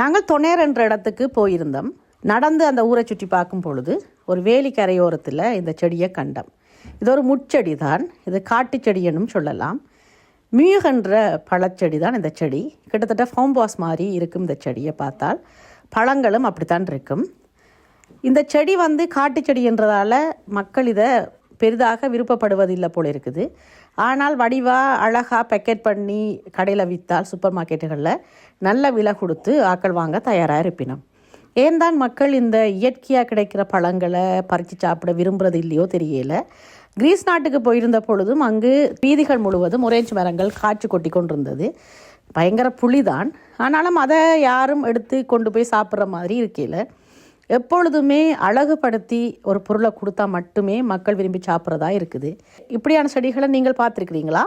நாங்கள் தொனேர் என்ற இடத்துக்கு போயிருந்தோம். நடந்து அந்த ஊரை சுற்றி பார்க்கும் பொழுது ஒரு வேலி கரையோரத்தில் இந்த செடியை கண்டோம். இது ஒரு முட்செடி தான். இது காட்டு செடின்னு சொல்லலாம். மியூகன்ற பழச்செடி தான் இந்த செடி. கிட்டத்தட்ட ஃபோம்பாஸ் மாதிரி இருக்கும் இந்த செடியை பார்த்தால் பழங்களும் அப்படித்தான் இருக்கும். இந்த செடி வந்து காட்டு செடி மக்கள் இதை பெரிதாக விருப்பப்படுவதில்லை போல் இருக்குது. ஆனால் வடிவா அழகாக பேக்கெட் பண்ணி கடையில் விற்றால் சூப்பர் மார்க்கெட்டுகளில் நல்ல விலை கொடுத்து ஆக்கள் வாங்க தயாராக இருப்பினோம். ஏன் தான் மக்கள் இந்த இயற்கையாக கிடைக்கிற பழங்களை பறித்து சாப்பிட விரும்புகிறது இல்லையோ தெரியல. கிரீஸ் நாட்டுக்கு போயிருந்த பொழுதும் அங்கு வீதிகள் முழுவதும் ஒரேஞ்ச் மரங்கள் காய்ச்சி கொட்டி கொண்டிருந்தது. பயங்கர புளிதான் ஆனாலும் அதை யாரும் எடுத்து கொண்டு போய் சாப்பிட்ற மாதிரி இருக்கையில் எப்பொழுதுமே அழகுபடுத்தி ஒரு பொருளை கொடுத்தா மட்டுமே மக்கள் விரும்பி சாப்பிட்றதா இருக்குது. இப்படியான செடிகளை நீங்கள் பார்த்துருக்கிறீங்களா?